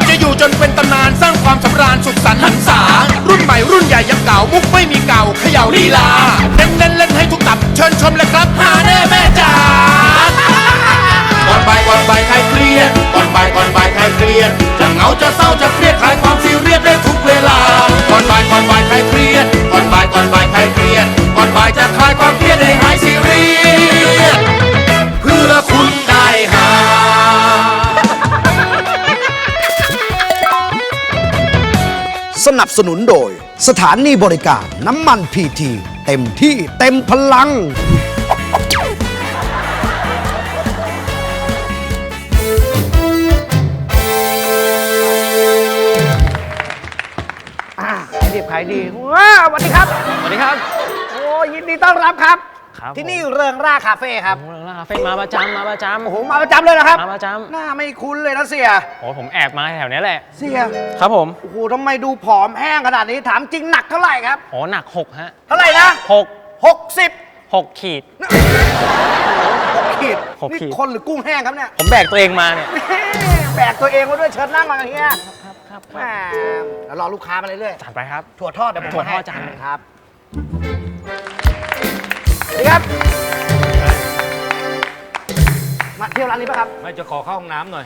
ะ อยู่จนเป็นตำนานสร้างความสำราญสุขสันต์หันษา รุ่นใหม่รุ่นใหญ่ยังเก่ามุกไม่มีเก่าเขย่าลีลาเน้นเล่นเล่นให้ทุกตับ เชิญชมเลยครับฮาแน่แม่จ๋าก่อนบ่ายก่อนบ่ายใครเครียดก่อนบ่ายก่อนบ่ายใครเครียดจะเหงาจะเศร้าจะเครียดคลายความซีเรียสได้ทุกเวลาก่อนบ่ายก่อนบ่าย นับสนุนโดย สถานีบริการน้ำมันพีที เต็มที่เต็มพลัง อ่าขายดีขายดีว้าวสวัสดีครับ สวัสดีครับ โอ้ยินดีต้อนรับครับ ครับที่นี่เริงร่าคาเฟ่ครับผมเรื่องคาเฟ่มาประจำมาประจำโอ้โห มาประจำเลยนะครับ มาประจำหน้าไม่คุ้นเลยนะเสียโอ้ผมแอบมาแถวเนี้ยแหละ เสีย ครับผมโอ้โหทำไมดูผอมแห้งขนาดนี้ ถามจริงหนักเท่าไหร่ครับ โอ้หนักหกฮะเท่าไหร่นะหกหกสิบหกขีด ขีดหกขีนี่ดคนหรือกุ้งแห้งครับเนี่ยผมแบกตัวเองมาเนี่ยแบกตัวเองมาด้วยเชิญนั่งมาอย่างเงี้ยครับครับแหมเดี๋ยวรอลูกค้ามาเรื่อยจัดไปครับ ๆถั่วทอดเดี๋ยวผมถั่วมาให้ทอดจานหนึ่ง ครับสวัส ดีครับ มาเที่ยวร้านนี้ปะครับไม่จะขอเข้าห้องน้ำหน่อย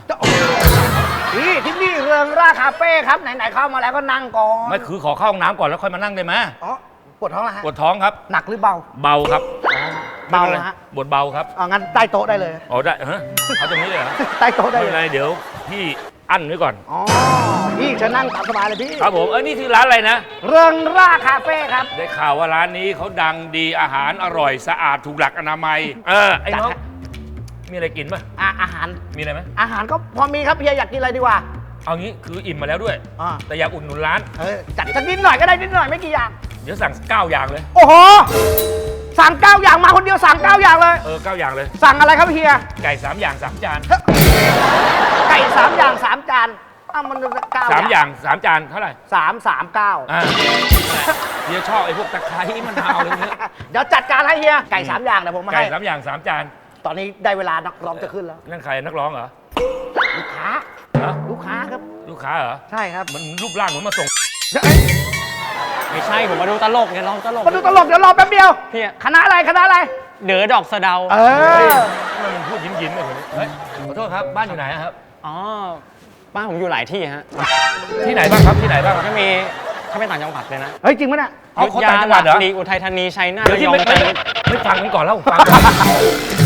นี่ที่นี่เริงร่าคาเฟ่ครับ ไหน ๆ เข้ามาแล้วก็นั่งก่อนไม่คือขอเข้าห้องน้ำก่อนแล้วค่อยมานั่งได้ไหมอ๋อปวดท้องแล้วฮะ ปวดท้องครับ หนักหรือเบา เบาครับเบานะฮะปวดเบาครับ อ๋องั้นใต้โต๊ะได้เลย อ๋อได้ฮะเอาตรงนี้เลยเหรอ ใต้โต๊ะได้ไม่เลเป็นไรยเดี๋ยวพี่ อั้นไว้ก่อน อ๋อพี่เชิญนั่งตามสบายเลยพี่ครับผม เอ้ยนี่คือร้านอะไรนะ เริงร่าคาเฟ่ครับ ได้ข่าวว่าร้านนี้เขาดังดีอาหารอร่อยสะอาดถูกหลักอนามัย เออ ไอ้น้อง จัดฮะ มีอะไรกินป่ะ อะอาหาร มีอะไรไหมอาหารก็พอมีครับเฮียอยากกินอะไรดีกว่าเอางี้คืออิ่มมาแล้วด้วย อ่าแต่อยากอุดหนุนร้าน เออจัดสักนิดหน่อยก็ได้นิดหน่อยไม่กี่อย่าง เดี๋ยวสั่งเก้าอย่างเลย โอ้โห สั่งเก้าอย่างมาคนเดียวสั่งเก้าอย่างเลย เออเก้าอย่างเลย สั่งอะไรครับเฮียไก่สามอย่างสามจานไก่สามอย่างสามจานอ้าวมันจะเก้าสามอย่างสามจานเท่าไหร่สามสามเก้าอ่าเดี๋ยวชอบไอ้พวกตะไคร้มะนาวอะไรพวกนี้เดี๋ยวจัดการให้เฮียไก่สามอย่างเดี๋ยวผมมาไก่ให้ สามอย่างสามจานตอนนี้ได้เวลานักร้องจะขึ้นแล้ว นั่นใครนักร้องเหรอ ลูกค้า ฮะ ลูกค้าครับ ลูกค้าเหรอใช่ครับมันรูปร่างเหมือนมาส่ง ไม่ใช่ผมมาดูตลกเนี่ยลองตลกมาดูตลกเดี๋ยวรอแป๊บเดียว พี่คณะอะไรคณะอะไร เด๋อดอกสะเดา เออ ทำไมมันพูดยิ้มยิ้มๆเลยคนนี้เฮ้ยขอโทษครับ บ้านอยู่ไหนอะครับ อ๋อบ้านผมอยู่หลายที่ฮะที่ไหนบ้างครับที่ไหนบ้าง ก็มีเขาเป็นต่างจังหวัดเลยนะเฮ้ยจริงปะเนี่ยเอาเขาต่างจังหวัดเหรอลีอุทัยธานีชัยนาทเดี๋ยวระที่ยองไม่จัไม่นทบุรีไม่ฟังกันก่อนแล้วฟังก่อน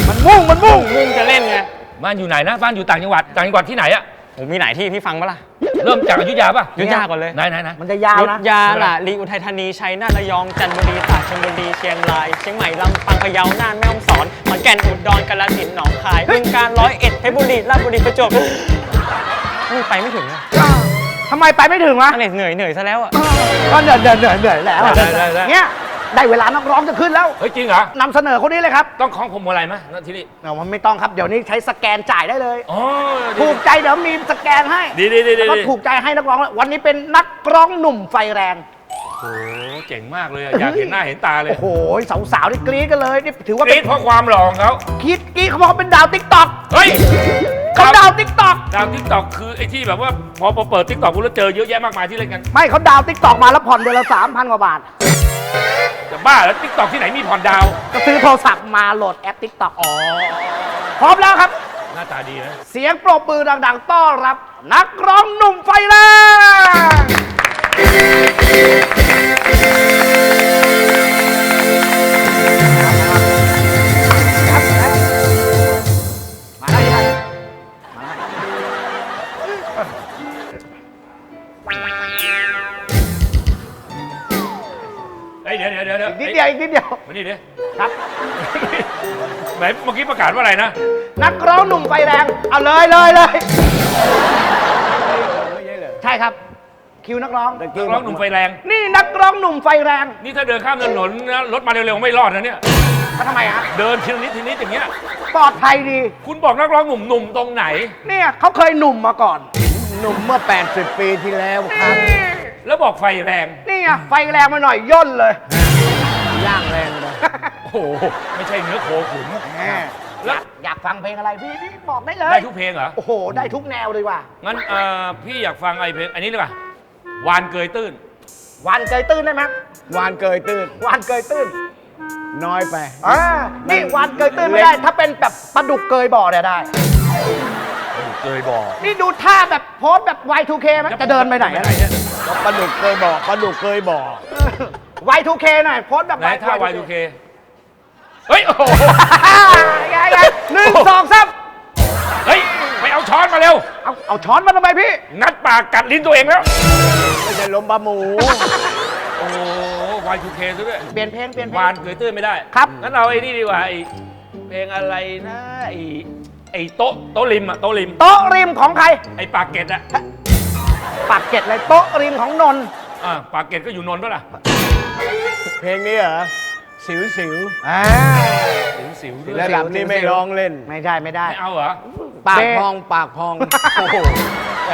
มันมุ่งมันมุ่งมุ่งจะเล่นไงบ้านอยู่ไหนนะบ้านอยู่ต่างจังหวัดต่างจังหวัดที่ไหนอะ ผมมีหลายที่พี่ฟังปะล่ะ เริ่มจากอยุธยาป่ะอยุธยาก่อนเลย ไหนไหนไหน มันจะยาวยุทนะธยาล่ะลีอุทัยธานีชัยนาทระยองจันทบุรีตากชลบุรีเชียงรายเชียงใหม่ลำปางพะเยาน่านแม่ฮ่องสอนขอนแก่นอุดรกาฬสินธุ์หนองคายบึงกาฬร้อยเอ็ดเพชรบุรีราชบุรีประจวบเฮ้ยไปไม่ถึงอะทำไมไปไม่ถึงวะ อันนี้เหนื่อยเหนื่อยซะแล้วอะก็เหนื่อยเหนื่อยเหนื่อยเหนื่อยแล้วอะได้ได้ได้เนี่ย ได้เวลานักร้องจะขึ้นแล้วเฮ้ยจริงเหรอ นำเสนอคนนี้เลยครับต้องคล้องผมอะไรไหมนั่นที่นี่เอามันไม่ต้องครับเดี๋ยวนี้ใช้สแกนจ่ายได้เลย อ๋อดี ถูกใจเดี๋ยวมีสแกนให้ดีดีดีดี แล้วก็ถูกใจให้นักร้องแล้ววันนี้เป็นนักร้องหนุ่มไฟแรง โอ้โหเจ๋งมากเลยอะอยากเห็นหน้าเห็นตาเลยโอ้โหสาวๆนี่กรี๊ดกันเลยนี่ถือว่ากรี๊เป็ดนเพราะความหล่อของเขาคิดกรี๊ดเขาบอกเขาเป็นดาวติ๊กต็อกเฮ้ยเขาดาวติ๊กต็อกดาวทิกตอกคือไอ้ที่แบบว่าพอพอเปิดทิกตอกกูแล้วเจอเยอะแยะมากมายที่เล่นกัน ไม่เขาดาวติ๊กต็อกมาแล้วผ่อนเดือนละสามพันกว่าบาท จะบ้าแล้วทิกตอกที่ไหนมีผ่อนดาวก็ซื้อโทรศัพท์มาโหลดแอปติ๊กต็อกอ๋อพร้อมแล้วครับ หน้าตาดีนะเสียงปรบมือดัง ๆ ต้อนรับ นักร้องหนุ่มไฟแรงมาได้ยังมา เดี๋ยวเดี๋ยวเดี๋ยวเดี๋ยวอีกนิดเดียวอีกนิดเดียว มานี่ดิครับ ไหนเมื่อกี้ประกาศว่าอะไรนะ นักร้องหนุ่มไฟแรง เอาเลยเลยเลยใช่ครับเคคิวนักร้อง นักร้องหนุ่มไฟแรง นี่นักร้องหนุ่มไฟแรง นี่ถ้าเดินข้ามถนนนะรถมาเร็วๆไม่รอดนะเนี่ย มาทำไมฮะเดินทีละนิดทีละนิดอย่างเงี้ย ปลอดภัยดี คุณบอกนักร้องหนุ่มๆตรงไหน เนี่ยเขาเคยหนุ่มมาก่อน หนุ่มเมื่อ 80 ปีที่แล้วครับ นี่แล้วบอกไฟแรง นี่ไงไฟแรงมาหน่อยย่นเลย ย่างแรงเลยโอ้โห ไม่ใช่เนื้อโคขุนแหมแล้ว อยากฟังเพลงอะไรพี่นี่บอกได้เลยได้ทุกเพลงเหรอ โอ้โห ได้ทุกแนวเลยว่ะ งั้นเอ่อพี่อยากฟังไอ้เพลงอันนี้เลยป่ะวานเกยตื้น วันเกยตื้นได้ไหมวานเกยตื้นวันเกยตื้นน้อยไป อ่านี่วันเกยตื้นไม่ได้ ถ้าเป็นแบบปลาดุกเกยบ่อเนี่ยได้ เกยบ่อนี่ดูท่าแบบโพสแบบ Y2K ไหมจะเดินไปไหนอะเนี่ยก็ปลาดุกเคยบอกปลาดุกเคยบอก Y2K หน่อยโพสแบบ ไหนท่า Y2K เฮ้ย โอ้โห ไงไงหนึ่งสองสามเฮ้ย ไปเอาช้อนมาเร็ว เอาเอาช้อนมาทำไมพี่งัดปากกัดลิ้นตัวเองแล้ว ไม่ใช่ลมปลาหมู โอ้โห Y2K ซะด้วยเปลี่ยนเพลงเปลี่ยนเพลวานง เกยตื้นไม่ได้ครับ งั้นเอาไอ้นี่ดีกว่าไอ้เพลงอะไรนะไอ้ไอ้โต๊ะโต๊ะริมอะโต๊ะริม โต๊ะริมของใครไอ้ปากเกร็ดอะปากเกร็ดเลยโต๊ะริมของนนท์อ่าปากเกร็ดก็อยู่นนท์ปะล่ะ เพลงนี้เหรอ สิวสิวอ่าสิวสิวด้วยและแบบนี้ไม่ร้องเล่น ไม่ได้ไม่ได้ ไม่เอาเหรอปากเพลงพองปากพอง โอ้โหแหม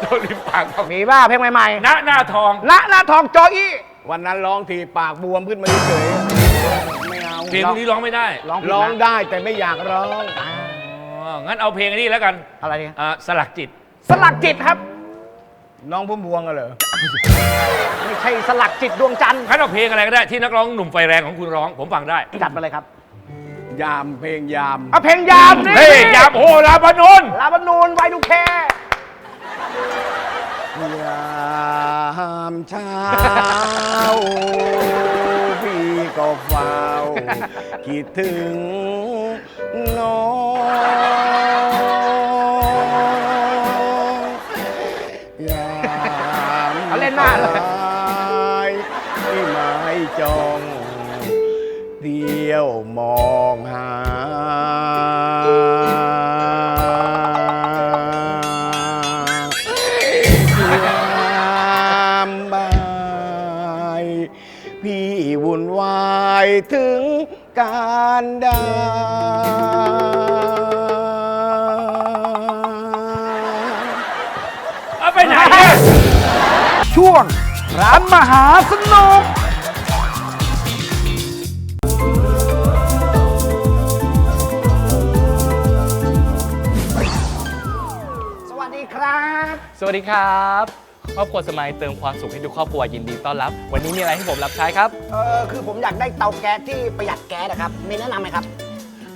โต๊ะริมปากเขามีบ้าเพลงใหม่หน้าหน้าทองๆณหน้าทองโจอี้วันนั้นร้องทีปากบวมขึ้นมาเฉยๆไม่เอาเพลงพวกนี้ร้องไม่ได้ร้องผิดร้องนะได้แต่ไม่อยากร้องอ๋องั้นเอาเพลงอันนี้แล้วกันอะไรเนี่ยอ่าสลักจิต สลักจิตครับ น้องพุ่มพวงกันเหรอ ไม่ใช่สลักจิตดวงจันทร์งั้นเอาเพลงอะไรก็ได้ที่นักร้องหนุ่มไฟแรงของคุณร้อง ผมฟังได้ จัดมาเลยครับยามเพลงยามเอาเพลงยามนี่เฮ้ยยามโหราบานนลาบานูนไวดูแคยามเช้าพี่ก็เฝ้าคิดถึงน้องารดา เอาไปไหนเนี่ย ช่วงร้านมหาสนุก สวัสดีครับ สวัสดีครับ ครอบครัวสมัยเติมความสุขให้ทุกครอบครัวยินดีต้อนรับ วันนี้มีอะไรให้ผมรับใช้ครับ เออคือผมอยากได้เตาแก๊สที่ประหยัดแก๊สนะครับมีแนะนำไหมครับ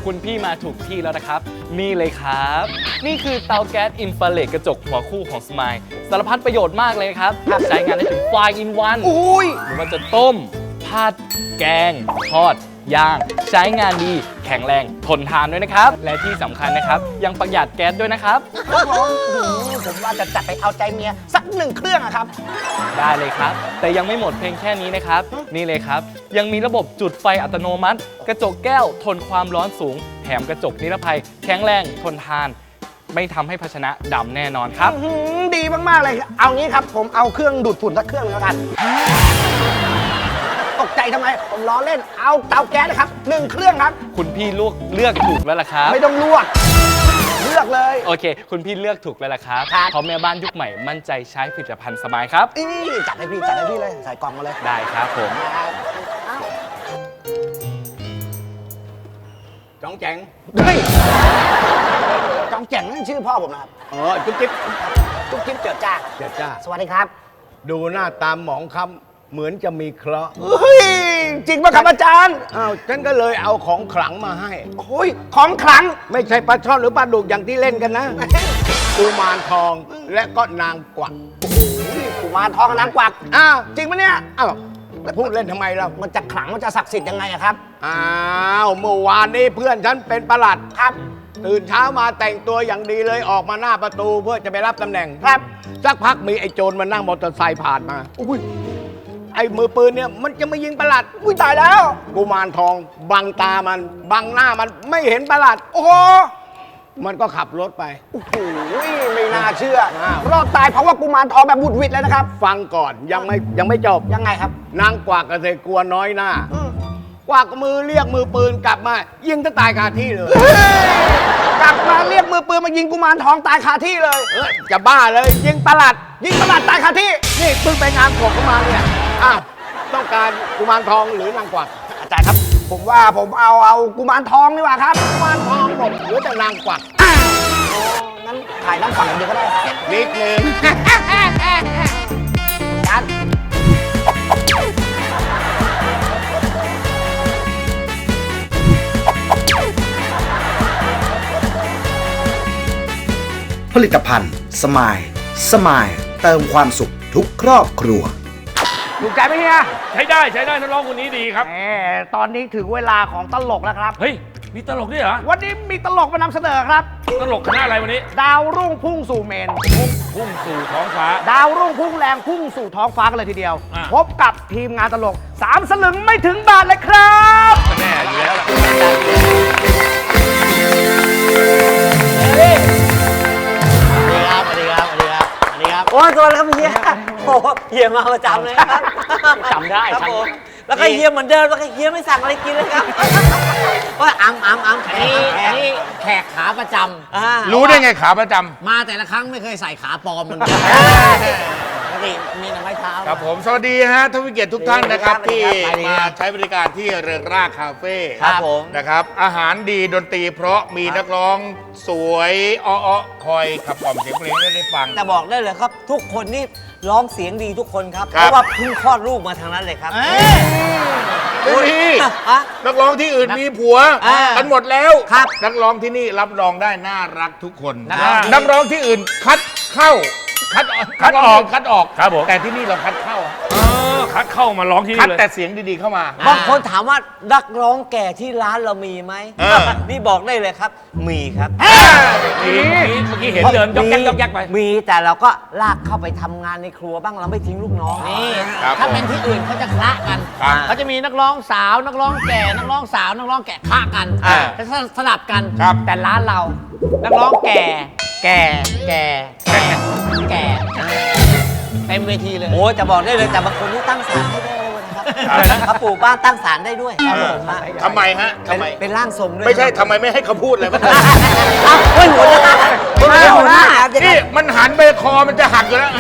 คุณพี่มาถูกที่แล้วนะครับ นี่เลยครับ นี่คือเตาแก๊สอินฟราเรดกระจกหัวคู่ของสมายสารพัดประโยชน์มากเลยครับใช้งานได้ถึง5 in 1 อุ้ยไม่ว่าจะต้มผัดแกง ทอด ย่าง ใช้งานดี แข็งแรงทนทานด้วยนะครับ และที่สำคัญนะครับ ยังประหยัดแก๊สด้วยนะครับ ครับผมอื้อหือผมว่าจะจัดไปเอาใจเมียสักหนึ่งเครื่องอะครับ ได้เลยครับ แต่ยังไม่หมดเพียงแค่นี้นะครับ นี่เลยครับ ยังมีระบบจุดไฟอัตโนมัติ กระจกแก้วทนความร้อนสูง แถมกระจกนิรภัย แข็งแรงทนทาน ไม่ทำให้ภาชนะดำแน่นอนครับ อื้อหือดีมาก ๆ เลย เอางี้ครับ ผมเอาเครื่องดูดฝุ่นสักเครื่องหนึงแล้วกัน ตกใจทำไม ผมล้อเล่น เอาเตาแก๊สนะครับหนึ่งเครื่องครับ คุณพี่เลือกเลือกถูกแล้วล่ะครับ ไม่ต้องลวก เลือกเลย โอเค คุณพี่เลือกถูกแล้วล่ะครับครับ เพราะแม่บ้านยุคใหม่มั่นใจใช้ผลิตภัณฑ์สบายครับ อีจัดให้พี่จัดให้พี่เลย ใส่กล่องมาเลยได้ครับผมครับอ้าวจ้องแจงเฮ้ยจองแจ่งนั่นชื่อพ่อผมนะครับอ๋อจุ๊บจิ๊บจุ๊บจิ๊บเจิดจ้าเดี๋ยวจ้า สวัสดีครับ ดูหน้าตามหมองคำ เหมือนจะมีเคราะห์เฮ้ยจริงป่ะครับอาจารย์อ้าวฉันก็เลยเอาของขลังมาให้ โอ้ยของขลังไม่ใช่ปลาช่อนหรือปลาดุกอย่างที่เล่นกันนะกุมารทองและก็นางกวักกุมารทองกับนางกวักอ้าวจริงปะเนี่ยอ้าวพูดเล่นทำไมเรามันจะขลังมันจะศักดิ์สิทธิ์ยังไงอะครับอ้าวเมื่อวานนี้เพื่อนฉันเป็นประหลัดครับ ตื่นเช้ามาแต่งตัวอย่างดีเลยออกมาหน้าประตูเพื่อจะไปรับตำแหน่งครับสักพักมีไอ้โจรมานั่งมอเตอร์ไซค์ผ่านมาอุ้ย ไอ้มือปืนเนี่ยมันจะมายิงประหลัดอุ้ยตายแล้วกุมารทองบังตามันบังหน้ามันไม่เห็นประหลัด โอ้โหมันก็ขับรถไป โอ้โหไม่น่าเชื่อ รอดตายเพราะว่ากุมารทองแบบบุดหวิดเลยนะครับ ฟังก่อนยังไม่ยังไม่จบ ยังไงครับ นางกวักก็เลยกลัวน้อยหน้ากวักมือเรียกมือปืนกลับมา ยิงจะตายคาที่เลย กลับมาเรียกมือปืนมายิงกุมารทองตายคาที่เลยเอ้ยจะบ้าเลยยิงตลาดยิงตลาดตายคาที่ นี่เพิ่งไปงานศพเข้ามาเนี่ย อ้าวต้องการกุมารทองหรือนางกวักอาจารย์ครับ ผมว่าผมเอาเอากุมารทองดีกว่าครับกุมารทองหมดเหรือแต่นางกวักงั้นถ่ายน้ำฝั่งอย่างเดียวก็ได้ครับนิดนึงอาจารย์ผลิตภัณฑ์ สมาย สมาย เติมความสุขทุกครอบครัว ถูกใจไหมเฮียใช้ได้ใช้ได้นักร้องคนนี้ดีครับ แหมตอนนี้ถึงเวลาของตลกแล้วครับ เฮ้ย มีตลกด้วยเหรอ วันนี้มีตลกมานำเสนอครับ ตลกคณะอะไรวันนี้ ดาวรุ่งพุ่งสู่เมน พุ่งสู่ท้องฟ้า ดาวรุ่งพุ่งแรงพุ่งสู่ท้องฟ้ากันเลยทีเดียว อะ พบกับทีมงานตลกสามสลึงไม่ถึงบาทเลยครับแน่อยู่แล้วล่ะโอ้ยตัวแล้วครับเฮีย โอ้โหเฮียมาประจำเลยครับจำได้ครับฉัน ผมแล้วก็เฮียเหมือนเดิมแล้วก็เฮียไม่สั่งอะไรกินเลยครับว่าอัมอัมอัมแขกนี่แขกนี่แขกขาประจอ่ารู้ได้ไงขาประจำำมาแต่ละครั้งไม่เคยใส่ขาปลอมมัน ปกติมีแต่ไม้เท้า ครับผมสวัสดีฮะท่านผู้เกียรติทุกท่านนะครับที่สวัสดีมาครับใช้บริการที่เริงร่าคาเฟ่ครับผมนะครับ อาหารดีดนตรีเพราะมีนักร้องสวยอ้อๆคอยขับกล่อมเสียงเพลงให้ได้ฟัง แต่บอกได้เลยครับ ทุกคนนี่ร้องเสียงดีทุกคนครับครับเพราะว่าเพิ่งคลอดลูกมาทางนั้นเลยครับไม่มีฮะนักร้องที่อื่นมีผัวอ่ากันหมดแล้วครับนักร้องที่นี่รับรองได้น่ารักทุกคน นักร้องนักร้องที่อื่นคัดเข้า คัดออกคัดออก คัดออก ครับผม แต่ที่นี่เราคัดเข้าเออ คัดเข้ามาร้องที่คันี่ดเลย แต่เสียงดีๆเข้ามา บางคนถามว่านักร้องแก่ที่ร้านเรามีไหมเออ นี่บอกได้เลยครับ มีครับมีเมื่อกี้เห็นเดินยอกแยกยอกแยกไป มีแต่เราก็ลากเข้าไปทำงานในครัวบ้างเราไม่ทิ้งลูกน้อง นี่ครับถ้าผมเป็นที่อื่นเขาจะคละกันครับเขาจะมีนักร้องสาว นักร้องแก่นักร้องสาว นักร้องแก่คละกันอ่าจะสลับกันครับ แต่ร้านเรา นักร้องแก่ แก่ แก่ แก่แก่เต็มเวทีเลย โอ้จะบอกได้เลยแต่บางคนนี่ตั้งศาลให้ได้ด้วยนะครับอะไรนะเขาปลูกบ้านตั้งศาลได้ด้วยครับผมฮะทำไมฮะทำไม เป็นร่างทรงด้วยไม่ใช่ทำไมไม่ให้เขาพูดเลยมันเอ้าเฮ้ยหัวหน้าหัวหน้าหัวหน้านี่มันหันไปคอมันจะหักอยู่แล้ว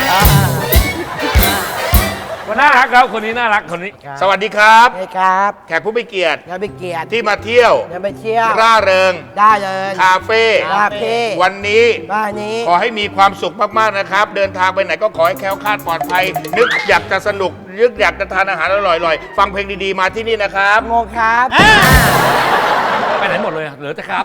น่ารักครับคนนี้น่ารักคนนี้สวัสดีครับใช่ครับแขกผู้มีเกียรติอย่าไปเกลียดที่มาเที่ยวอย่าไปเที่ยว ร่าเริง ได้เลยคาเฟ่คาเฟ่วันนี้ บ้านนี้ ขอให้มีความสุขมาก ๆ นะครับ เดินทางไปไหนก็ขอให้แคล้วคลาดปลอดภัย นึกอยากจะสนุก นึกอยากจะทานอาหารอร่อยๆ ฟังเพลงดีๆ มาที่นี่นะครับ โมครับ ไปไหนหมดเลยอะเหลือแต่ครับ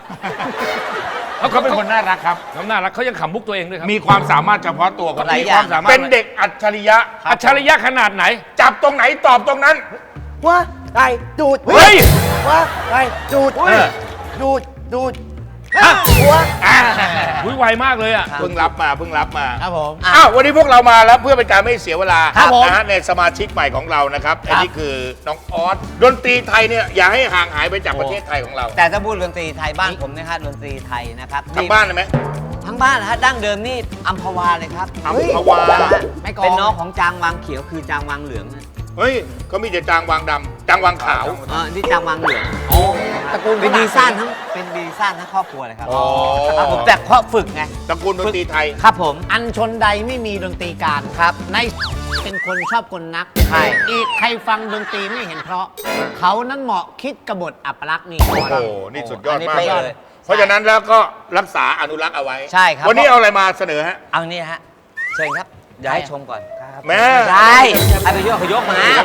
เขาเป็นคนน่ารักครับเขาน่ารักเขายังขำมุกตัวเองด้วยครับมีความสามารถเฉพาะตัวครับหลายมีอคย่าง วามสามารถเป็นเด็กอัจฉริยะ อัจฉริยะขนาดไหน จับตรงไหนตอบตรงนั้น ว่าไก่ดูดเฮ้ย ว่าไก่ดูดเออ ดูดดูด หัวอ่าอุ้ยไวมากเลยอะ เพิ่งรับมาเพิ่งรับมาครับผม อ้าววันนี้พวกเรามาแล้วเพื่อเป็นการไม่เสียเวลาครับผม นะฮะในสมาชิกใหม่ของเรานะครับอันนี้คือน้องออสดนตรีไทยเนี่ยอย่าให้ห่างหายไปจากประเทศไทยของเราแต่ถ้าพูดดนตรีไทยบ้านผมนะครับดนตรีไทยนะครับทางบ้านเลยไหม ทั้งบ้านนะฮะดั้งเดิมนี่อัมพวาเลยครับอัมพวาไม่กองเป็นน้องของจางวางเขียวคือจางวางเหลืองนะ เฮ้ยเขามีแต่จางวางดำจางวางขาวเออนี่จางวางเหลืองโอ้ตระกูลเป็นดีซ่านทั้งเป็นดีซ่านทั้งครอบครัวเลยครับอ๋อ ครับผมแต่ข้อฝึกไง ตระกูลดนตรีไทย ครับผม อันชนใดไม่มีดนตรีการครับ ในเป็นคนชอบกลนักใช่ อีกใครฟังดนตรีไม่เห็นเพราะ เขานั้นเหมาะคิดกบฏอัปลักษณ์นี่โอ้โห นี่สุดยอดอันนี้มากเป๊ะเลเลย ย เพราะฉะนั้นแล้วก็รักษาอนุรักษ์เอาไว้ใช่ครับ วันนี้เอาอะไรมาเสนอฮะ เอานี่ฮะเชิญครับ เดี๋ยวให้ชมก่อนแม่ ใช่ให้ไปยกเขายกมาแล้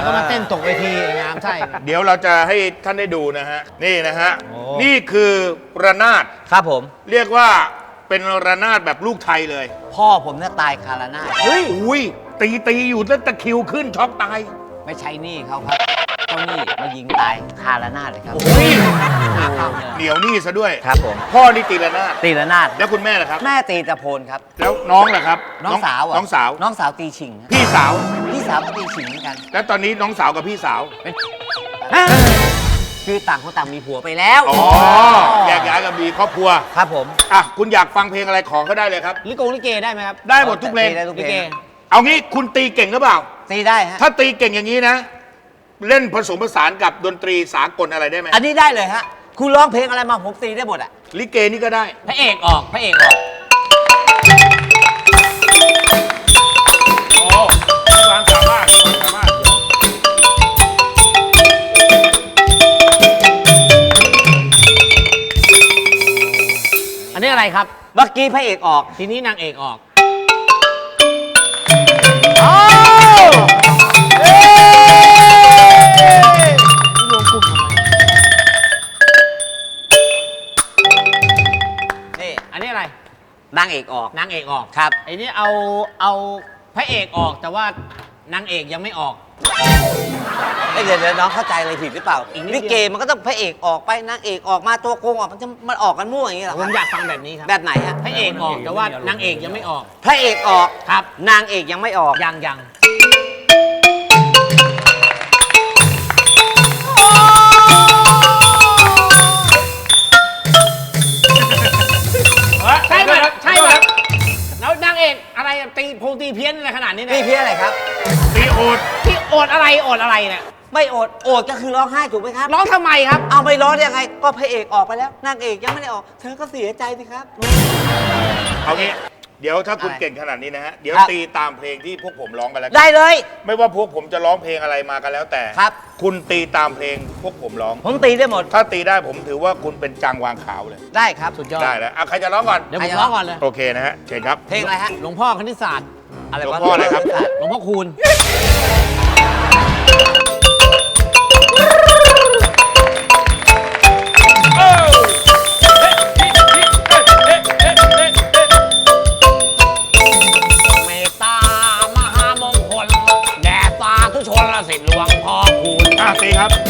วก็มาเต้นตกเวทีงามใช่ เดี๋ยวเราจะให้ท่านได้ดูนะฮะ นี่นะฮะนี่คือระนาด ครับผม เรียกว่าเป็นระนาดแบบลูกไทยเลย พ่อผมเนี่ยตายคารานาดเฮ้ยอุ้ยตีตีอยู่ตั้งตะคริวขึ้นช็อกตาย ไม่ใช่หนี่เขาครับ เจ้าหนี่มายิงตายคารานาดเลยครับเฮ้ยเหนียวหนี่ซะด้วย ครับผมพ่อนี่ตีระนาดตีระนาดแล้วคุณแม่ล่ะครับ แม่ตีตะโพนครับ แล้วน้องล่ะครับน้องสาวอะน้องสาว น้องสาวตีฉิงฮะพี่สาว พี่สาวก็ตีฉิงเหมือนกัน แล้วตอนนี้น้องสาวกับพี่สาวพคือต่างคนต่างมีผัวไปแล้วอ๋อแยกย้ายกันมีครอบครัว ครับผมอะคุณอยากฟังเพลงอะไรของก็ได้เลยครับ ลิโกลิเกได้ไหมครับได้หมดทุกเพลงตีได้ทุกเพลงเอางี้คุณตีเก่งหรือเปล่า ตีได้ฮะ ถ้าตีเก่งอย่างนี้นะ เล่นผสมผสานกับดนตรีสากลอะไรได้ไหมอันนี้ได้เลยฮะคุณร้องเพลงอะไรมาผมตีได้หมดอะลิเกนี่ก็ได้ พระเอกออกพระเอกออกโอ้มีความสามารถมีความสามารถอันนี้อะไรครับ เมื่อกี้พระเอกออก ทีนี้นางเอกออก นางเอกออกนางเอกออกครับ ไอ้นี่เอาเอาพระเอกออกแต่ว่านางเอกยังไม่ออก เอ้ยเดี๋ยวเดี๋ยวน้องเข้าใจอะไรผิดหรือเปล่าอีกนิดเดียว ลิเกมันก็ต้องพระเอกออกไปนางเอกออกมาตัวโกงออกมันจะมันออกกันมั่วอย่างนี้เหรอผมอยากฟังแบบนี้ครับแบบไหนฮะพระเอกออกแต่ว่านางเอกยังไม่ออกพระเอกออกครับนางเอกยังไม่ออกยังยัง ตีโพงตีเพี้ยนอะไรขนาดนี้นี่เนี่ยเพี้ยอะไรครับ ตีโอดที่โอดอะไรโอดอะไรเนี่ยไม่โอดโอดก็คือร้องไห้ถูกไหมครับ ร้องทำไมครับ เอาไม่ร้องได้ยังไงก็พระเอกออกไปแล้วนางเอกยังไม่ได้ออก เธอก็เสียใจสิครับ เอางี้ เดี๋ยวถ้าคุณอะไร เก่งขนาดนี้นะฮะ เดี๋ยวครับ ตีตามเพลงที่พวกผมร้องกันแล้วกันได้เลย ไม่ว่าพวกผมจะร้องเพลงอะไรมากันแล้วแต่ครับ คุณตีตามเพลงพวกผมร้อง ผมตีได้หมดถ้าตีได้ผมถือว่าคุณเป็นจังวางขาวเลย ได้ครับสุดยอดได้แล้วอะใครจะร้องก่อน เดี๋ยวผมร้องก่อนเลย โอเคนะฮะเชิญครับ เพลงอะไรฮะ หลวงพ่อคณิตศาสตร์อะไรหลววะงพ่ออะไรครับ หลวงพ่อคูณ ครับ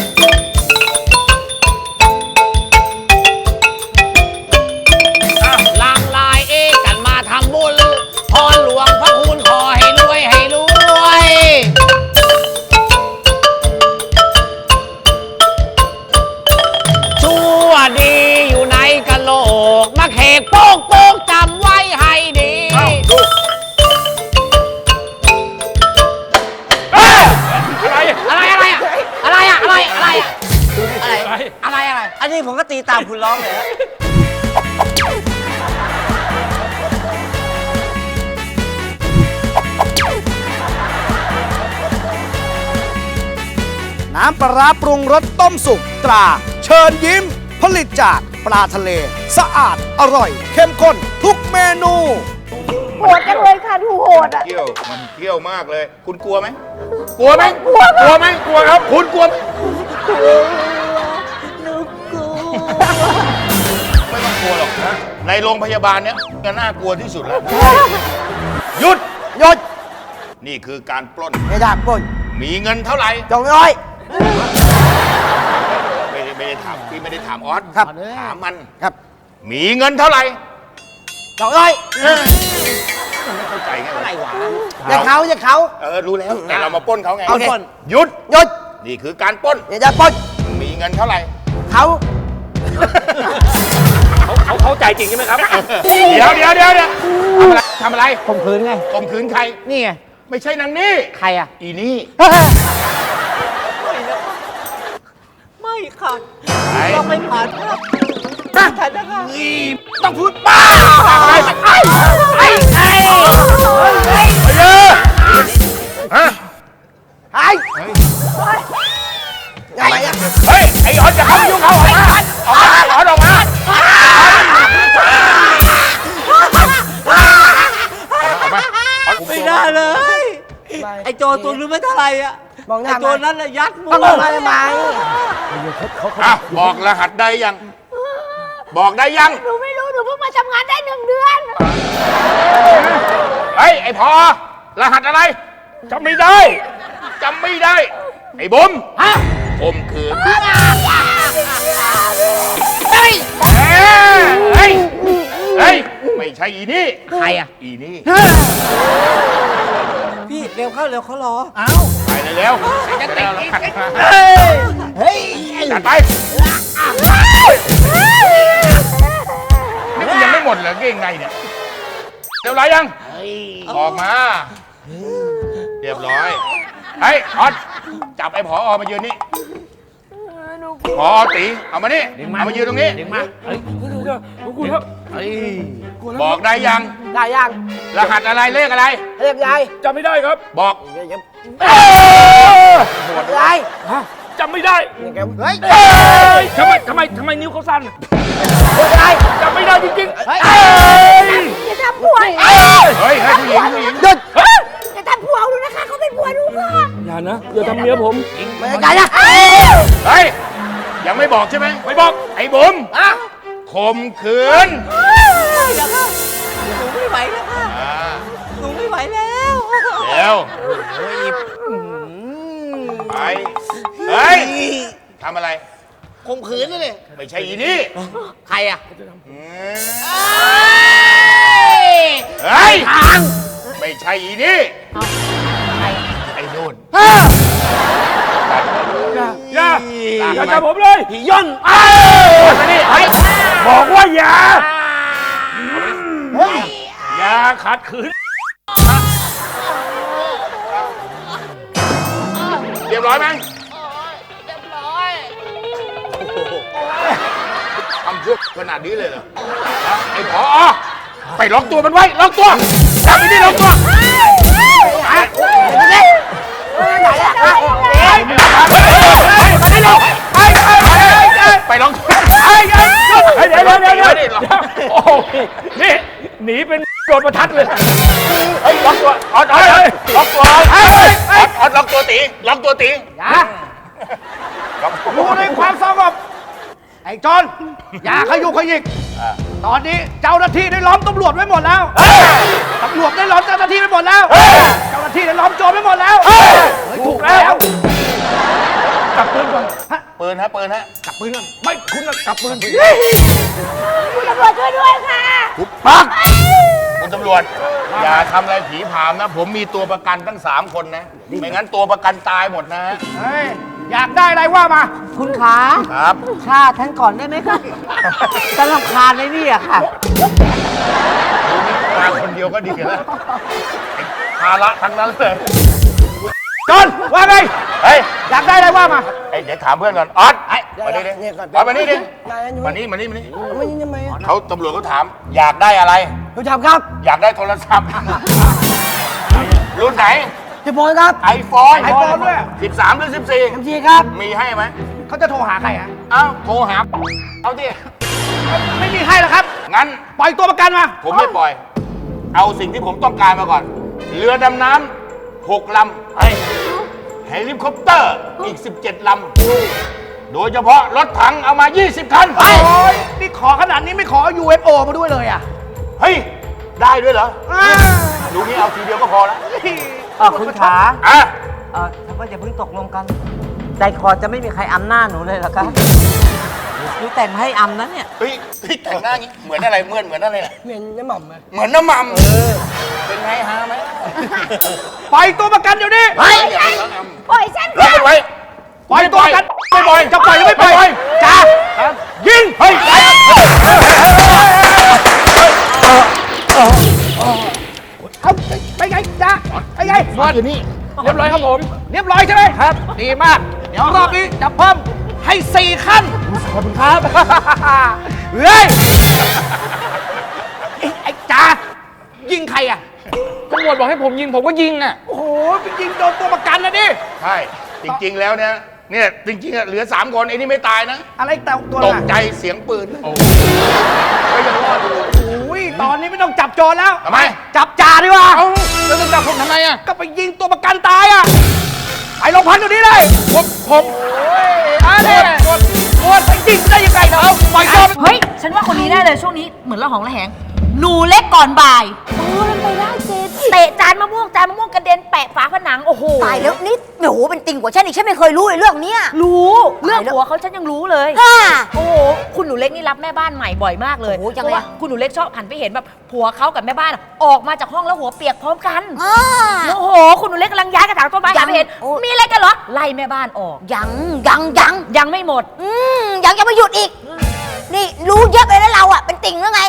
ปลาร้าปรุงรสต้มสุกตรา เชิญยิ้ม ผลิตจากปลาทะเล สะอาดอร่อย เข้มข้นทุกเมนู โหดจังเลยค่ะดูโหดอะ เที่ยวมันเที่ยวมากเลย คุณกลัวไหมกลัวไหมกลัว กลัวไหมกลัวครับ คุณกลัวไหมไม่ต้องกลัวหรอกนะในโรงพยาบาลเนี้ยก็น่ากลัวที่สุดแล้ว หยุด หยุด นี่คือการปล้นไม่ได้ปล้นมีเงินเท่าไหร่จงร้อย ไม่ได้ไม่ได้ถามพี่ไม่ได้ถามออสครับ ถามมันครับมีเงินเท่าไหร่จงร้อยไม่เข้าใจไงอะไรวะอย่าเขาอย่าเขาเออรู้แล้วแต่เรามาปล้นเขาไงโอเคหยุดหยุดนี่คือการปล้นอย่าจะปล้นมีเงินเท่าไหร่เขาเขาเขาเข้าใจจริงใช่ไหมครับ เดี๋ยวเดี๋ยวเดี๋ยวเดี๋ยวทำอะไรทำอะไรข่มขืนไงข่มขืนใครนี่ไงไม่ใช่นางนี่ใครอะอีนี่ ไม่ค่ะไอ้เราไม่ผ่านครับฉันนะคะต้องพูดป้าไอ้ไอ้ไอ้ไอ้ไอ้เยอะฮะไอ้ยังไงอะเฮ้ยไอ้ออสจะเข้ายุ่งเขาออกมาออกมาออสออกมาออกมาออสไม่ได้เลย ไอ้โจรตัวรู้ไม่เท่าไหร่อะมองหไอ้น้าโจรนั้นน่ะยัดมืต้องออกมาทำไมอะบอกรหัสได้ยัง บอกได้ยัง หนูไม่รู้ หนูเพิ่งมาทำงานได้หนึ่งเดือน เฮ้ย ไอ้พอ รหัสอะไรจำไม่ได้จำไม่ได้ ไอ้บุ๋มฮะข่มขืนเฮ้ยเฮ้ยเฮ้ยไม่ใช่อีนี่ ใครอะอีนี่ พี่เร็วเข้าเร็วเขารอไปเลยเร็วจะติดอีกเฮ้ยไอ้จัดไปนี่กูยังไม่หมดเหรอเก่งไงเนี่ยเรียบร้อยยังออกมา เรียบร้อยเฮ้ยออสจับไอ้ผออมายืนนี่ผอตีเอามานี่เอามายืนตรงนี้เฮ้ยเดี๋ยวเดี๋ย วคุณครับบอกได้ยัง ได้ยังรหัสอะไรเลขอะไร เรียกยายจำไม่ได้ครับบอกยายจำไม่ได้เฮ้ยเอ้ยทำไมทำไมทำไมนิ้วเขาสั้นยายจำไม่ได้จริงๆเฮ้ยเอ้ยอย่าทำผัวเฮ้ยให้ผู้หญิงผู้หญิงหยุดอย่าทำผัวหนูนะคะเขาเป็นผัวหนูค่ะอย่านะอย่าทำเมียผมไม่ยายนะเฮ้ยยังไม่บอกใช่ไหมไม่บอกไอ้บุ๋มข่มขืน หนูไม่ไหวแล้วค่ะอ่าหนูไม่ไหวแล้วเร็วไปเฮ้ยทำอะไรข่มขืนนี่เลยไม่ใช่อีนี่ใครอะอืมเฮ้ยไม่ใช่อีนี่ไอ้นู่นอย่าอย่าอย่าจับผมเลย ผีย่นมานี่ไอ้บอกว่าอย่า อย่าขัดขืน เรียบร้อยไหมเรียบร้อยทำชั่วขนาดนี้เลยเหรอฮะไอ้ผอไปล็อกตัวมันไว้ ล็อกตัวจับไอ้นี่ล็อกตัวไปล็อกตัวเฮ้ยเดี๋ยวเดี๋ยวเดี๋ยวเดี๋ยวเดี๋ยวโอ้โหนี่หนีเป็น โดนประทัดเลยเฮ้ยล็อกตัวออดออดออดล็อกตัวออดออดออดล็อกตัวตีล็อกตัวตีอย่าอยู่ในความสงบไอ้จอนอย่าขยุกขยิกตอนนี้เจ้าหน้าที่ได้ล้อมตำรวจไว้หมดแล้วตำรวจได้ล้อมเจ้าหน้าที่ไว้หมดแล้วเจ้าหน้าที่ได้ล้อมโจรไว้หมดแล้วเฮ้ยถูกแล้วกลับปืนก่อนปืนฮะปืนฮะกลับปืนก่อนไม่คุณน่ะกลับปืนคุณตำรวจช่วยด้วยค่ะทุบปักคุณ ตำรวจ อย่าทำอะไรผีผามนะ ผมมีตัวประกันตั้งสามคนนะ ไม่งั้นตัวประกันตายหมดนะฮะเฮ้ยอยากได้อะไรว่ามา คุณขาครับฆ่าท่านก่อนได้ไหมคะจะรำคาญในนี่อะค่ะ มาคนเดียวก็ดีแล้วไอ้ภาระทั้งนั้นเลยจอนว่าไงเฮ้ยอยากได้อะไรว่ามาไอ้เดี๋ยวถามเพื่อนก่อนออสมาดิดิเนี่ยก่อนออสมานี่ดิยายอยู่มานี่มานี่มานี่ไม่ยินทำไมอะเขาตำรวจเขาถาม อยากได้อะไร ผู้ชมครับอยากได้โทรศัพท์ รุ่นไหนพี่พลครับ ไอโฟน iPhone ด้วย 13 หรือ เอ็มจีครับ14มีให้ไหมเขาจะโทรหาใครอะ เอ้าโทรหา เอาดิไม่มีให้แล้วครับ งั้น ปล่อยตัวประกันมาผมไม่ปล่อย เอาสิ่งที่ผมต้องการมาก่อน เรือดำน้ำหกลำเฮลิคอปเตอร์อีก 17 ลำ โดยเฉพาะรถถังเอามา 20 คัน โอ้ยนี่ขอขนาดนี้ไม่ขอ UFO มาด้วยเลยอะ เฮ้ย ได้ด้วยเหรออ่าดูนี่เอาทีเดียวก็พอแล้วเออคุณขาอะเออถ้าว่าอย่าเพิ่งตกลงกันใจคอจะไม่มีใครอำหน้าหนูเลยเหรอคะหนูแต่งมาให้อำนะเนี่ยเฮ้ยเฮ้ยแต่งหน้าอย่างงี้เหมือนอะไรเหมือนเหมือนอะไรน่ะเหม็นน้ำหม่ำไหมเหมือนน้ำมันเป็นไงฮะไหมปล่อยตัวประกันเดี๋ยวนี้เฮ้ยอย่าเอาน้ำปล่อยฉันล็อกค่ะมันไว้ปล่อยตัวประกันไม่ปล่อยจะปล่อยหรือไม่ปล่อยจ้ายิงเฮ้ย เอาไปไงจ้าไปไงมาเดี๋ยวนี้เรียบร้อยครับผม เรียบร้อยใช่ไหมครับ ดีมาก เดี๋ยวรอบนี้จะเพิ่มให้สี่ขั้นขอบคุณครับเฮ้ยไอ้ไอ้จ้ายิงใครอะตำรวจบอกให้ผมยิงผมก็ยิงอะโอ้โหไปยิงโดนตัวประกันนะดิใช่ จริงๆแล้วเนี่ย เนี่ยจริงๆอะเหลือ3คนไอ้นี่ไม่ตายนะ อะไรแต่ตัวตน่ะกใจเสียงปืนก็ยังรอดอยู่โอ้ยตอนนี้ไม่ต้องจับโจรแล้วทำไม จับจ่าดีกว่า เอ้าแล้วจะจับผมทำไมอะก็ไปยิงตัวประกันตายอะไปโรงพักเดี๋ยวนี้เลยผมผมโอ้ยอันนี้หมดหมดไปยิงได้ยังไงเนาะปล่อยตัว เฮ้ย ฉันว่าคนนี้แน่เลยช่วงนี้เหมือนละหองละแหงเหนูเล็กก่อนบ่าย โอ้มันไปได้เจนเตะจานมะม่วงจานมะม่วงกระเด็นแปะฝาผนังโอ้โหตายแล้วนี่โอ้โหเป็นติ่งกว่าฉันอีกฉันไม่เคยรู้เลยเรื่องเนี้ย รู้เรื่องผัวเขาฉันยังรู้เลย ค่ะ โอ้โหคุณหนูเล็กนี่รับแม่บ้านใหม่บ่อยมากเลยโอ้โหยังไงเพราะว่าคุณหนูเล็กชอบหันไปเห็นแบบผัวเขากับแม่บ้านอะออกมาจากห้องแล้วหัวเปียกพร้อมกันอ่า โอ้โห คุณหนูเล็กกำลังย้ายกระถางต้นไม้ยัหังนไปเห็นโอ้ มีอะไรกันเหรอไล่แม่บ้านออก ยังยังยังยังไม่หมด อืมยังจะไม่หยุดอีก นี่รู้เยอะเลยนะเราอะเป็นติ่งแล้วไง